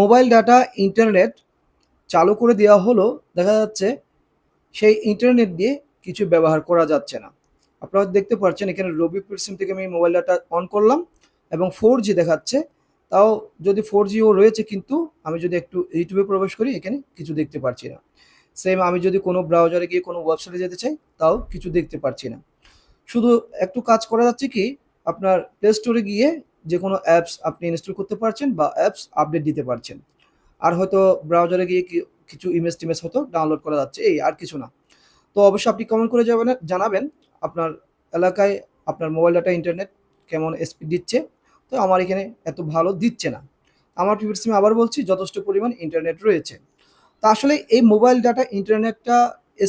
Mobile data internet চালু করে দেওয়া হলো, দেখা যাচ্ছে সেই ইন্টারনেট দিয়ে কিছু ব্যবহার করা যাচ্ছে না। আপনারা দেখতে পাচ্ছেন এখানে রবি সিম থেকে আমি মোবাইল ডাটা অন করলাম এবং ফোর জি দেখাচ্ছে। তাও যদি ফোর জিও রয়েছে কিন্তু আমি যদি একটু ইউটিউবে প্রবেশ করি, এখানে কিছু দেখতে পারছি না। সেম আমি যদি কোনো ব্রাউজারে গিয়ে কোনো ওয়েবসাইটে যেতে চাই, তাও কিছু দেখতে পারছি না। শুধু একটু কাজ করা যাচ্ছে কি, আপনার প্লে স্টোরে গিয়ে যে কোনো অ্যাপস আপনি ইনস্টল করতে পারছেন বা অ্যাপস আপডেট দিতে পারছেন। আর হয়তো ব্রাউজারে গিয়ে কিছু ইমেজ টিমেজ হয়তো ডাউনলোড করা যাচ্ছে, এই আর কিছু না। তো অবশ্যই আপনি কমেন্ট করে যাবেন, জানাবেন আপনার এলাকায় আপনার মোবাইল ডাটা ইন্টারনেট কেমন স্পিড দিচ্ছে। তো আমার এখানে এত ভালো দিচ্ছে না। আমার প্রিভিয়াস সিমে আবার বলছি, যথেষ্ট পরিমাণ ইন্টারনেট রয়েছে। তা আসলে এই মোবাইল ডাটা ইন্টারনেটটা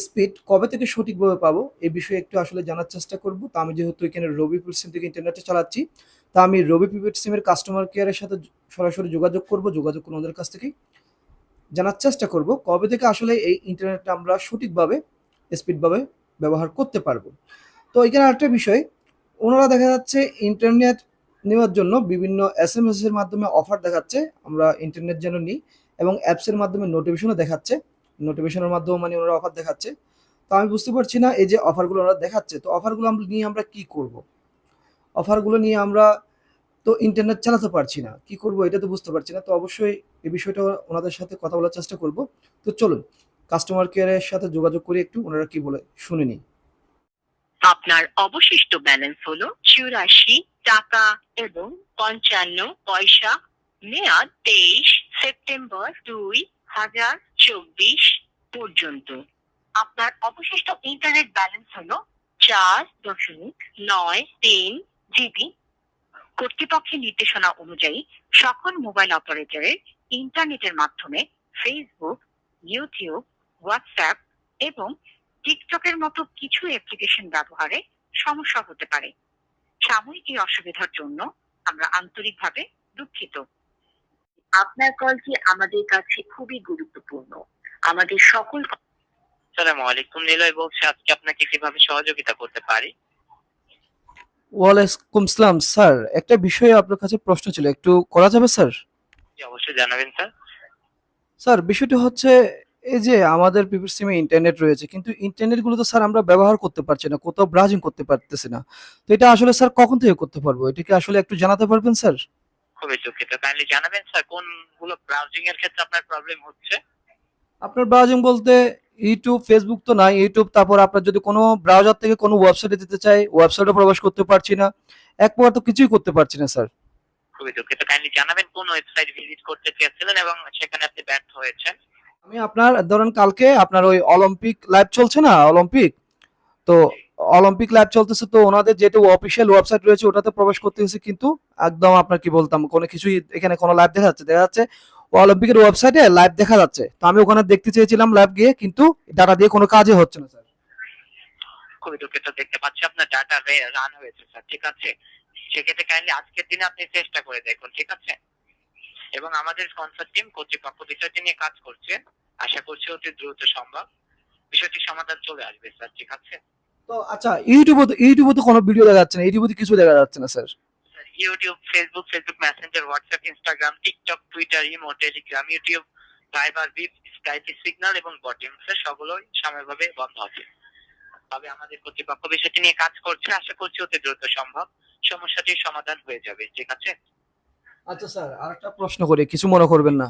স্পিড কবে থেকে সঠিকভাবে পাবো এই বিষয়ে একটু আসলে জানার চেষ্টা করব। তা আমি যেহেতু এখানে রবি সিম থেকে ইন্টারনেটে চালাচ্ছি তা আমি রবি প্রিপেড সিমের কাস্টমার কেয়ারের সাথে সরাসরি যোগাযোগ করব, যোগাযোগ করে ওদের কাছ থেকেই। জানার চেষ্টা করব, কবে থেকে আসলে এই ইন্টারনেটটা আমরা সঠিকভাবে স্পিডভাবে ব্যবহার করতে পারব। তো এখানে আরেকটা বিষয়, ওনারা দেখা যাচ্ছে ইন্টারনেট নেওয়ার জন্য বিভিন্ন এস এম এস এর মাধ্যমে অফার দেখাচ্ছে, আমরা ইন্টারনেট যেন নিই, এবং অ্যাপসের মাধ্যমে নোটিফিকেশনও দেখাচ্ছে। নোটিফিকেশনের মাধ্যমে মানে ওনারা অফার দেখাচ্ছে। তো আমি বুঝতে পারছি না, এই যে অফারগুলো ওনারা দেখাচ্ছে, তো অফারগুলো নিয়ে আমরা কি করব? অফারগুলো নিয়ে আমরা তো ইন্টারনেট চালাতে পারছি না। কি করব এটা তো বুঝতে পারছি না। তো অবশ্যই এই বিষয়টা ওনাদের সাথে কথা বলার চেষ্টা করব। তো চলুন কাস্টমার কেয়ারের সাথে যোগাযোগ করে একটু ওনারা কি বলে শুনে নিই। আপনার অবশিষ্ট ব্যালেন্স হলো চুরাশি টাকা এবং পঞ্চান্ন পয়সা। মেয়াদ তেইশ সেপ্টেম্বর দুই হাজার চব্বিশ পর্যন্ত। আপনার অবশিষ্ট ইন্টারনেট ব্যালেন্স হলো চার দশমিক নয় তিন জিবি কর্তৃপক্ষের নির্দেশনা অনুযায়ী সকল মোবাইল অপারেটরের ইন্টারনেটের মাধ্যমে ফেসবুক ইউটিউব হোয়াটসঅ্যাপ এবং টিকটকের মতো কিছু অ্যাপ্লিকেশন ব্যবহারে সমস্যা হতে পারে। সাময়িক এই অসুবিধার জন্য আমরা আন্তরিকভাবে দুঃখিত। আপনার কলটি আমাদের কাছে খুবই গুরুত্বপূর্ণ। আমাদের সকল আসসালামু আলাইকুম, নিলয় বলছি, আজকে আপনাকে কীভাবে সহযোগিতা করতে পারি? ওয়ালাইকুম সালাম স্যার। একটা বিষয়ে আপনার কাছে প্রশ্ন ছিল একটু করা যাবে স্যার? অবশ্যই জানাবেন স্যার। স্যার বিষয়টি হচ্ছে এই যে আমাদের প্রিভিয়াস সিমে ইন্টারনেট রয়েছে কিন্তু ইন্টারনেটগুলো তো স্যার আমরা ব্যবহার করতে পারছি না কোথাও ব্রাউজিং করতে পারতেছি না। তো এটা আসলে স্যার কখন থেকে করতে পারব? এটা কি আসলে একটু জানাতে পারবেন স্যার? খুবই দুঃখিত। কাইন্ডলি জানাবেন স্যার কোনগুলো ব্রাউজিং এর ক্ষেত্রে আপনার প্রবলেম হচ্ছে? আপনার ব্রাউজিং বলতে ইউটিউব ফেসবুক তো নাই ইউটিউব তারপর আপনার যদি কোনো ব্রাউজার থেকে কোনো ওয়েবসাইটে যেতে চাই ওয়েবসাইটে প্রবেশ করতে পারছি না। এক প্রকার তো কিছুই করতে পারছি না স্যার খুবই দুঃখিত। কাইন্ডলি জানাবেন কোন ওয়েবসাইট ভিজিট করতে চেয়েছিলেন এবং সেখানে আপনি ব্যর্থ হয়েছেন? আমি আপনার ধরেন কালকে আপনার ওই অলিম্পিক লাইভ চলছে না অলিম্পিক তো অলিম্পিক লাইভ চলতেছে তো ওনাদের যেটা অফিসিয়াল ওয়েবসাইট রয়েছে ওটাতে প্রবেশ করতে হয়েছে কিন্তু একদম আপনার কি বলতাম কোনো কিছুই এখানে কোনো লাইভ দেখা যাচ্ছে দেখা যাচ্ছে অলিম্পিকের ওয়েবসাইটে লাইভ দেখা যাচ্ছে। তো আমি ওখানে দেখতে চেয়েছিলাম লাইভ গিয়ে কিন্তু ডাটা দিয়ে কোনো কাজই হচ্ছে না স্যার খুবই দুঃখিত দেখতে পাচ্ছি আপনার ডাটা রান হয়েছে স্যার ঠিক আছে? সেক্ষেত্রে কাইন্ডলি আজকের দিনে আপনি চেষ্টা করে দেখুন ঠিক আছে? এবং আমাদের স্পন্সর টিম কর্তৃপক্ষ বিষয়টি নিয়ে কাজ করছে। আশা করছি অতি দ্রুত সম্ভব। বিষয়টি সমাধান চলে আসবে স্যার ঠিক আছে? তো আচ্ছা ইউটিউবে তো ইউটিউবে তো কোনো ভিডিও দেখা যাচ্ছে না ইউটিউবে তো কিছু দেখা যাচ্ছে না sir sir, YouTube Facebook Facebook Messenger WhatsApp Instagram TikTok Twitter imo Telegram YouTube Viber Bip Skype Signal এবং বটিম স্যার সবগুলোই সাময়িকভাবে বন্ধ আছে। তবে আমাদের কর্তৃপক্ষ বিষয়টি নিয়ে কাজ করছে। আশা করছি অতি দ্রুত সম্ভব। সমস্যাটির সমাধান হয়ে যাবে। ঠিক আছে? আচ্ছা স্যার, আরেকটা প্রশ্ন করি। কিছু মনে করবেন না?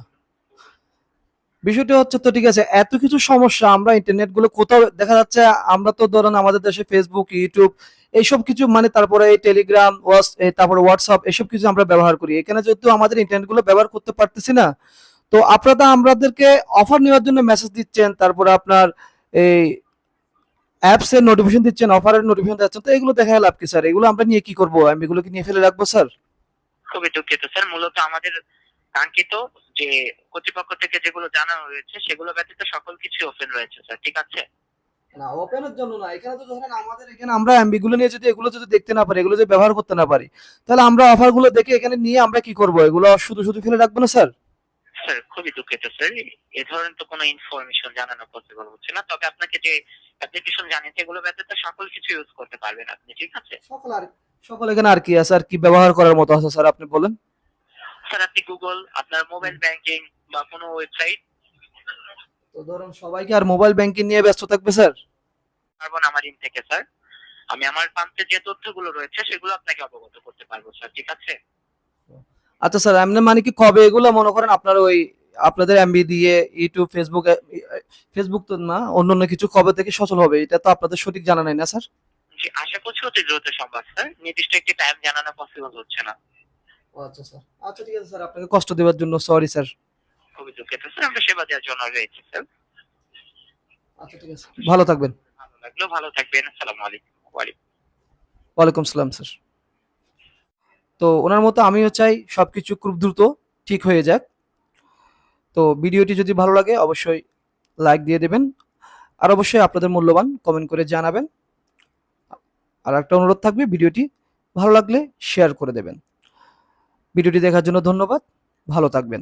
বিষয়টা হচ্ছে তো ঠিক আছে, এত কিছু সমস্যা আমরা ইন্টারনেটগুলো কোথাও দেখা যাচ্ছে, আমরা তো ধরুন আমাদের দেশে ফেসবুক ইউটিউব এইসব কিছু মানে তারপরে এই টেলিগ্রাম তারপরে হোয়াটসঅ্যাপ এসব কিছু আমরা ব্যবহার করি। এখানে যেহেতু আমাদের ইন্টারনেটগুলো ব্যবহার করতে পারতেছি না, তো আপনারা আমাদেরকে অফার নেওয়ার জন্য মেসেজ দিচ্ছেন, তারপরে আপনার এই অ্যাপস এর নোটিফিকেশন দিচ্ছেন অফারের নোটিফিকেশন দিচ্ছেন, তো এগুলো দেখা লাভ কি স্যার এগুলো আমরা নিয়ে কি করব? আমি এগুলো কি নিয়ে ফেলে রাখব স্যার খুবই দুঃখিত স্যার মূলত আমাদের কাঙ্ক্ষিত যে কর্তৃপক্ষ থেকে যেগুলো জানানো হয়েছে সেগুলো ব্যতীত সকল কিছু ওপেন রয়েছে স্যার ঠিক আছে? না ওপেনের জন্য না এখানে তো ধরেন আমাদের এখানে আমরা নিয়ে যদি এগুলো যদি দেখতে না পারি এগুলো যদি ব্যবহার করতে না পারি তাহলে আমরা অফারগুলো দেখে এখানে নিয়ে আমরা কি করব? এগুলো শুধু শুধু ফেলে রাখব না স্যার স্যার খুবই দুঃখিত স্যার এ ধরনের তো কোনো ইনফরমেশন জানানো পসিবল হচ্ছে না। তবে আপনাকে যে অ্যাপ্লিকেশন জানিয়েছে এগুলো ব্যতীত সকল কিছু ইউজ করতে পারবেন আপনি ঠিক আছে? সকল আর সকল এখানে আর কি আছে? আর কি ব্যবহার করার মতো আছে স্যার আপনি বলেন। স্যার আপনি গুগল আপনার মোবাইল ব্যাংকিং বা কোনো ওয়েবসাইট তো ধরুন সবাইকে আর মোবাইল ব্যাংকিং নিয়ে ব্যস্ত থাকবে স্যার? পারব না আমার ইন থেকে স্যার। আমি আমার প্রান্তে যে তথ্যগুলো রয়েছে সেগুলো আপনাকে অবগত করতে পারব স্যার ঠিক আছে? আচ্ছা স্যার এমনি মানে কি কবে এগুলো? মনে করেন আপনার ওই আপনাদের এমবি দিয়ে ইউটিউব ফেসবুক ফেসবুক তো না অন্য অন্য কিছু কবে থেকে সচল হবে? এটা তো আপনাদের সঠিক জানা নাই না স্যার? জি আশা করছি অতি দ্রুত সম্ভব স্যার। নির্দিষ্ট একটি টাইম জানানো পসিবল হচ্ছে না। ও আচ্ছা স্যার। আচ্ছা ঠিক আছে স্যার আপনাকে কষ্ট দেওয়ার জন্য সরি স্যার। খুবই দুঃখিত স্যার আমরা সেবা দেওয়ার জন্য রয়েছি স্যার। আচ্ছা ঠিক আছে ভালো থাকবেন। ভালো লাগল ভালো থাকবেন। আসসালামু আলাইকুম ওয়ালাইকুম। ওয়ালাইকুম সালাম স্যার। তো ওনার মতো আমিও চাই সবকিছু খুব দ্রুত ঠিক হয়ে যাক। তো ভিডিওটি যদি ভালো লাগে অবশ্যই লাইক দিয়ে দেবেন। আর অবশ্যই আপনাদের মূল্যবান কমেন্ট করে জানাবেন। আর একটা অনুরোধ থাকবে ভিডিওটি ভালো লাগলে শেয়ার করে দেবেন। ভিডিওটি দেখার জন্য ধন্যবাদ। ভালো থাকবেন।